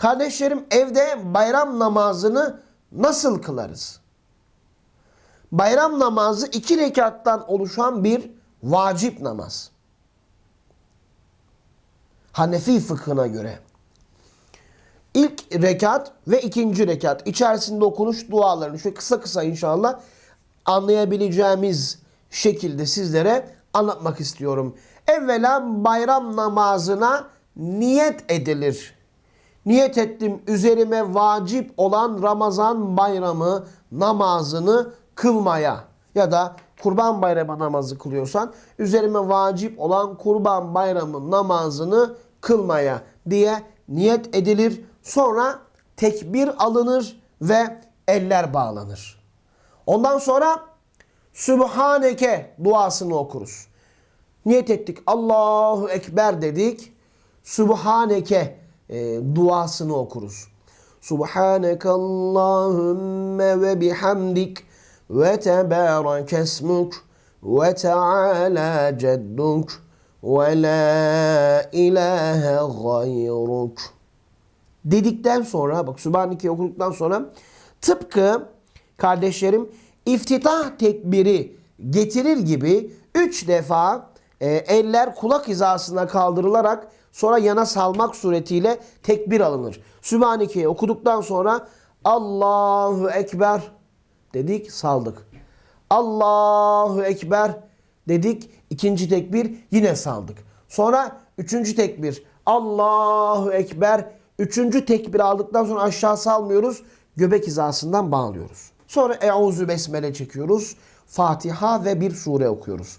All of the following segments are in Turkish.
Kardeşlerim evde bayram namazını nasıl kılarız? Bayram namazı iki rekattan oluşan bir vacip namaz. Hanefi fıkhına göre. İlk rekat ve ikinci rekat içerisinde okunuş dualarını şöyle kısa kısa inşallah anlayabileceğimiz şekilde sizlere anlatmak istiyorum. Evvela bayram namazına niyet edilir. Niyet ettim üzerime vacip olan Ramazan bayramı namazını kılmaya ya da kurban bayramı namazı kılıyorsan üzerime vacip olan kurban bayramı namazını kılmaya diye niyet edilir. Sonra tekbir alınır ve eller bağlanır. Ondan sonra Sübhaneke duasını okuruz. Niyet ettik. Allahu Ekber dedik. Sübhaneke e, duasını okuruz. Subhaneke Allahümme ve bihamdik ve tebarek esmuk ve teala cedduk ve la ilahe gayruk dedikten sonra bak Sübhaneke'yi okuduktan sonra tıpkı kardeşlerim iftitah tekbiri getirir gibi üç defa e, eller kulak hizasına kaldırılarak sonra yana salmak suretiyle tekbir alınır. Sübhaneke'yi okuduktan sonra Allahu Ekber dedik saldık. Allahu Ekber dedik ikinci tekbir yine saldık. Sonra üçüncü tekbir Allahu Ekber üçüncü tekbir aldıktan sonra aşağı salmıyoruz göbek hizasından bağlıyoruz. Sonra Euzu Besmele çekiyoruz. Fatiha ve bir sure okuyoruz.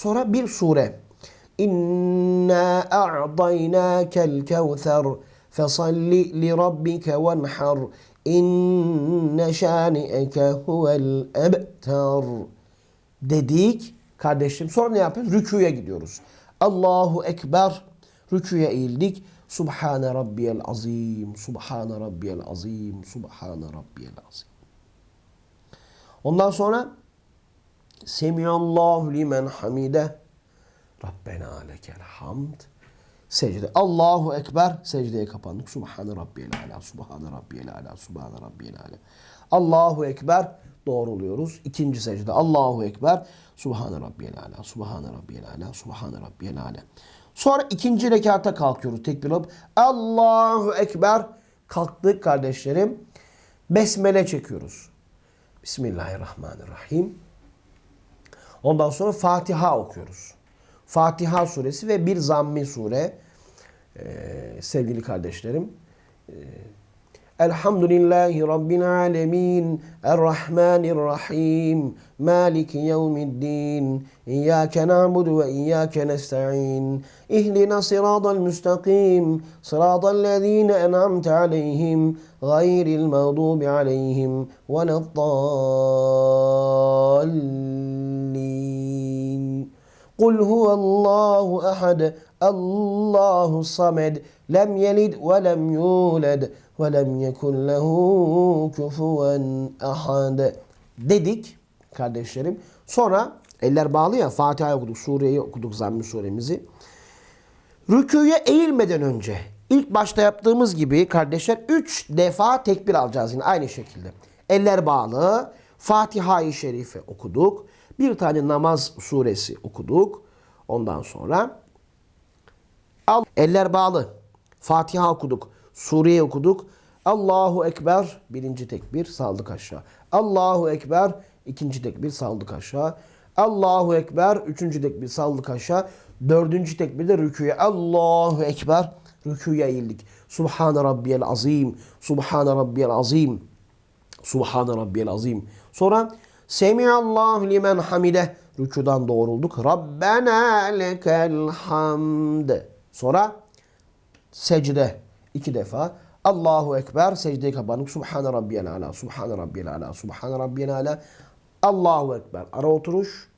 Sonra bir sure. İnna a'daynâkel kevser. Fesalli li rabbike venhar. İnne şâni'eke huvel ebtar. Dedik kardeşim. Sonra ne yapıyoruz? Rüküye gidiyoruz. Allahu Ekber. Rüküye eğildik. Subhane rabbiyel azim. Subhane rabbiyel azim. Subhane rabbiyel azim. Ondan sonra Semiyallahu limen hamide. Rabbena lekel hamd. Secde. Allahu Ekber. Secdeye kapandık. Subhane Rabbiyel Ala. Subhane Rabbiyel Ala. Subhane Rabbiyel Ala. Allahu Ekber. Doğruluyoruz. İkinci secde. Allahu Ekber. Subhane Rabbiyel Ala. Subhane Rabbiyel Ala. Subhane Rabbiyel Ala. Sonra ikinci rekata kalkıyoruz. Tekbir alıp Allahu Ekber. Kalktık kardeşlerim. Besmele çekiyoruz. Bismillahirrahmanirrahim. Ondan sonra Fatiha okuyoruz. Fatiha suresi ve bir zammi sure ee, sevgili kardeşlerim. Ee, Elhamdülillahi Rabbil alemin. Errahmanirrahim. Maliki yevmiddin. İyyâke na'budu ve iyyâke nesta'in. İhdina sıratal müstakim. Sıratal lezîne en'amte aleyhim. Gayril mağdubi aleyhim. Veleddallin. قل هو الله أحد الله الصمد لم يلد ولم يولد ولم يكن له كفوا أحد dedik kardeşlerim. Sonra eller bağlı ya Fatiha'yı okuduk, sureyi okuduk zamm suremizi. Rüküye eğilmeden önce ilk başta yaptığımız gibi kardeşler 3 defa tekbir alacağız yine aynı şekilde. Eller bağlı, Fatiha-i Şerife okuduk. Bir tane namaz suresi okuduk. Ondan sonra al, eller bağlı. Fatiha okuduk. Sureyi okuduk. Allahu Ekber birinci tekbir saldık aşağı. Allahu Ekber ikinci tekbir saldık aşağı. Allahu Ekber üçüncü tekbir saldık aşağı. Dördüncü tekbirde rüküye Allahu Ekber rüküye eğildik. Subhane Rabbiyel Azim. Subhane Rabbiyel Azim. Subhane Rabbiyel Azim. Sonra Semiallahu limen hamide. Rükudan doğrulduk. Rabbena lekel hamd. Sonra secde. İki defa. Allahu Ekber. Secdeye kapanıp Subhane Rabbiyel Ala, Subhane Rabbiyel Ala, Subhane Rabbiyel Ala. Allahu Ekber. Ara oturuş.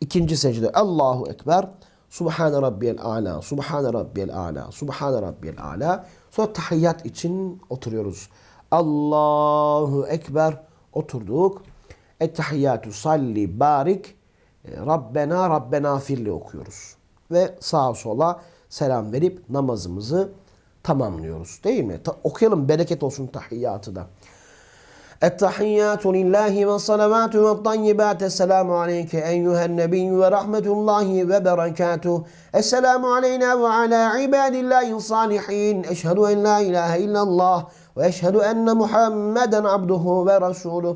İkinci secde. Allahu Ekber. Subhane Rabbiyel Ala, Subhane Rabbiyel Ala, Subhane Rabbiyel Ala. Sonra tahiyyat için oturuyoruz. Allahu Ekber. Oturduk. Ettehiyyatü salli barik. e, Rabbena Rabbena firli okuyoruz. Ve sağa sola selam verip namazımızı tamamlıyoruz. Değil mi? Ta- okuyalım bereket olsun tahiyyatı da. التحيات لله والصلوات والطيبات السلام عليك أيها النبي ورحمة الله وبركاته السلام علينا وعلى عباد الله الصالحين أشهد أن لا إله إلا الله وأشهد أن محمدا عبده ورسوله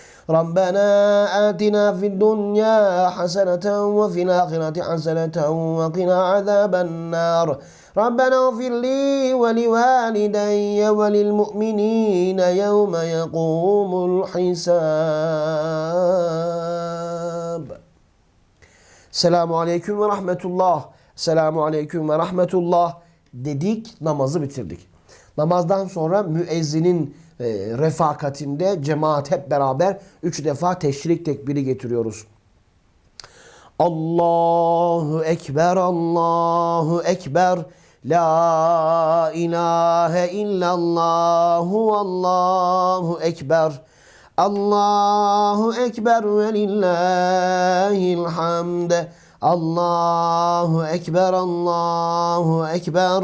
ربنا آتنا في الدنيا حسنة وفي الآخرة حسنة وقنا عذاب النار. ربنا اغفر لي ولوالدي وللمؤمنين يوم يقوم الحساب. السلام عليكم ورحمة الله. السلام عليكم ورحمة الله. Dedik namazı bitirdik. Namazdan sonra müezzinin e, refakatinde cemaat hep beraber üç defa teşrik tekbiri getiriyoruz. Allahu Ekber, Allahu Ekber. La ilahe illallahu Allahu Ekber. Allahu Ekber ve lillahil hamd. Allahu Ekber, Allahu Ekber.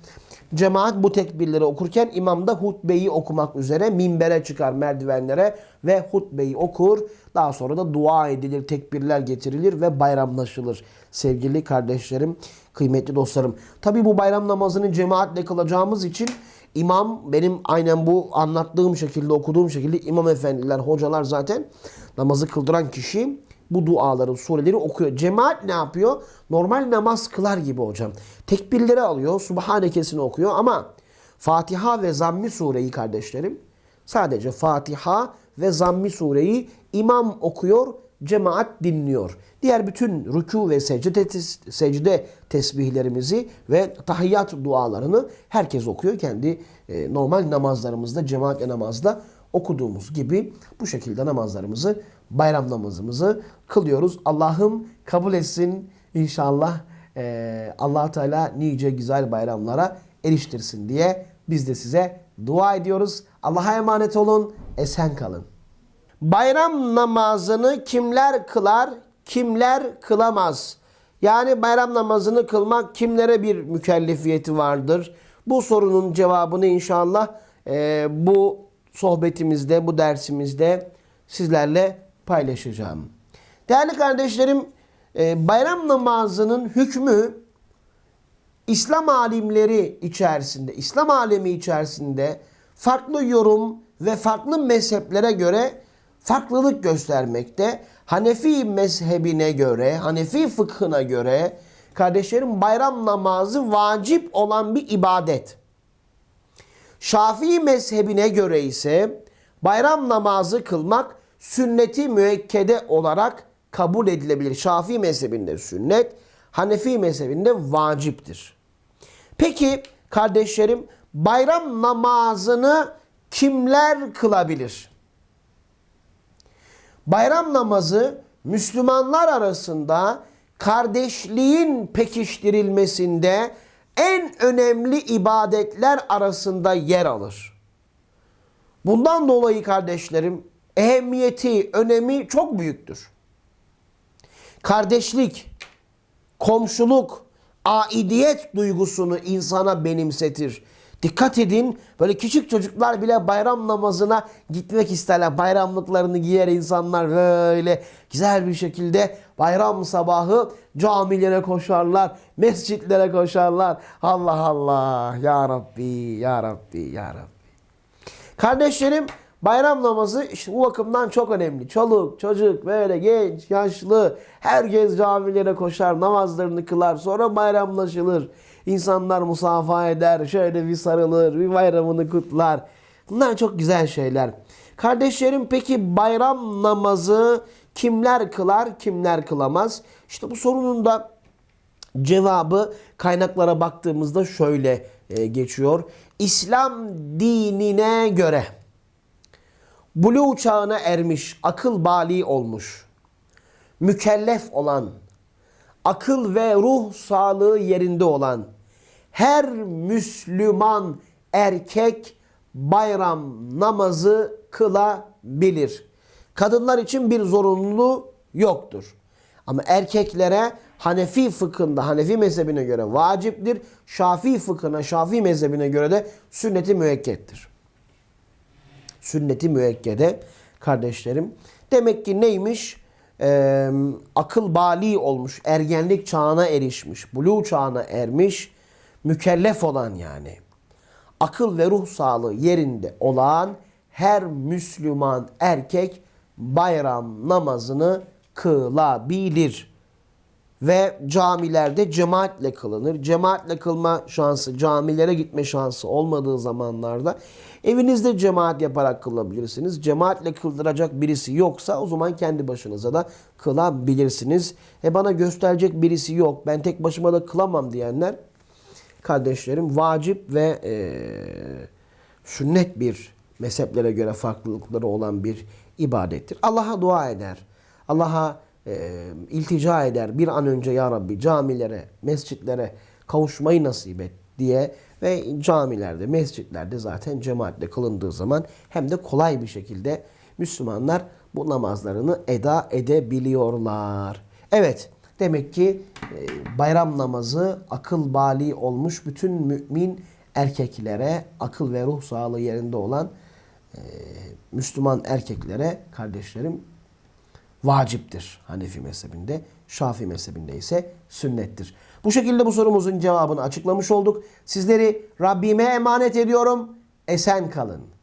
Cemaat bu tekbirleri okurken imam da hutbeyi okumak üzere minbere çıkar merdivenlere ve hutbeyi okur. Daha sonra da dua edilir, tekbirler getirilir ve bayramlaşılır. Sevgili kardeşlerim, kıymetli dostlarım. Tabi bu bayram namazını cemaatle kılacağımız için imam benim aynen bu anlattığım şekilde okuduğum şekilde imam efendiler, hocalar zaten namazı kıldıran kişi bu duaları, sureleri okuyor. Cemaat ne yapıyor? Normal namaz kılar gibi hocam. Tekbirleri alıyor, Subhanekesini okuyor ama Fatiha ve Zammi sureyi kardeşlerim sadece Fatiha ve Zammi sureyi imam okuyor, cemaat dinliyor. Diğer bütün rükû ve secde, secde tesbihlerimizi ve tahiyyat dualarını herkes okuyor. Kendi e, normal namazlarımızda, cemaatle namazda okuduğumuz gibi bu şekilde namazlarımızı, bayram namazımızı kılıyoruz. Allah'ım kabul etsin inşallah. Ee, allah Teala nice güzel bayramlara eriştirsin diye biz de size dua ediyoruz. Allah'a emanet olun, esen kalın. Bayram namazını kimler kılar, kimler kılamaz? Yani bayram namazını kılmak kimlere bir mükellefiyeti vardır? Bu sorunun cevabını inşallah e, bu sohbetimizde, bu dersimizde sizlerle paylaşacağım. Değerli kardeşlerim, e, bayram namazının hükmü İslam alimleri içerisinde, İslam alemi içerisinde farklı yorum ve farklı mezheplere göre farklılık göstermekte. Hanefi mezhebine göre, Hanefi fıkhına göre kardeşlerim bayram namazı vacip olan bir ibadet. Şafii mezhebine göre ise bayram namazı kılmak sünneti müekkede olarak kabul edilebilir. Şafii mezhebinde sünnet, Hanefi mezhebinde vaciptir. Peki kardeşlerim bayram namazını kimler kılabilir? Bayram namazı Müslümanlar arasında kardeşliğin pekiştirilmesinde en önemli ibadetler arasında yer alır. Bundan dolayı kardeşlerim ehemmiyeti, önemi çok büyüktür. Kardeşlik, komşuluk, aidiyet duygusunu insana benimsetir. Dikkat edin böyle küçük çocuklar bile bayram namazına gitmek isterler. Bayramlıklarını giyer insanlar böyle güzel bir şekilde bayram sabahı camilere koşarlar, mescitlere koşarlar. Allah Allah ya Rabbi ya Rabbi ya Rabbi. Kardeşlerim bayram namazı işte bu bakımdan çok önemli. Çoluk, çocuk, böyle genç, yaşlı herkes camilere koşar, namazlarını kılar. Sonra bayramlaşılır. İnsanlar musafaha eder, şöyle bir sarılır, bir bayramını kutlar. Bunlar çok güzel şeyler. Kardeşlerim peki bayram namazı kimler kılar, kimler kılamaz? İşte bu sorunun da Cevabı kaynaklara baktığımızda şöyle e, geçiyor. İslam dinine göre buluğ çağına ermiş, akıl bali olmuş, mükellef olan, akıl ve ruh sağlığı yerinde olan her Müslüman erkek bayram namazı kılabilir. Kadınlar için bir zorunluluğu yoktur. Ama erkeklere Hanefi fıkhında, Hanefi mezhebine göre vaciptir. Şafii fıkhına, Şafii mezhebine göre de sünneti müekkettir. Sünneti müekkede kardeşlerim. Demek ki neymiş? Ee, akıl bali olmuş, ergenlik çağına erişmiş, buluğ çağına ermiş, mükellef olan yani. Akıl ve ruh sağlığı yerinde olan her Müslüman erkek bayram namazını kılabilir. Ve camilerde cemaatle kılınır. Cemaatle kılma şansı, camilere gitme şansı olmadığı zamanlarda evinizde cemaat yaparak kılabilirsiniz. Cemaatle kıldıracak birisi yoksa o zaman kendi başınıza da kılabilirsiniz. E bana gösterecek birisi yok, ben tek başıma da kılamam diyenler kardeşlerim vacip ve e, sünnet bir mezheplere göre farklılıkları olan bir ibadettir. Allah'a dua eder. Allah'a e, iltica eder. Bir an önce ya Rabbi camilere, mescitlere kavuşmayı nasip et diye ve camilerde, mescitlerde zaten cemaatle kılındığı zaman hem de kolay bir şekilde Müslümanlar bu namazlarını eda edebiliyorlar. Evet, demek ki e, bayram namazı akıl bali olmuş bütün mümin erkeklere, akıl ve ruh sağlığı yerinde olan e, Müslüman erkeklere kardeşlerim vaciptir Hanefi mezhebinde. Şafii mezhebinde ise sünnettir. Bu şekilde bu sorumuzun cevabını açıklamış olduk. Sizleri Rabbime emanet ediyorum. Esen kalın.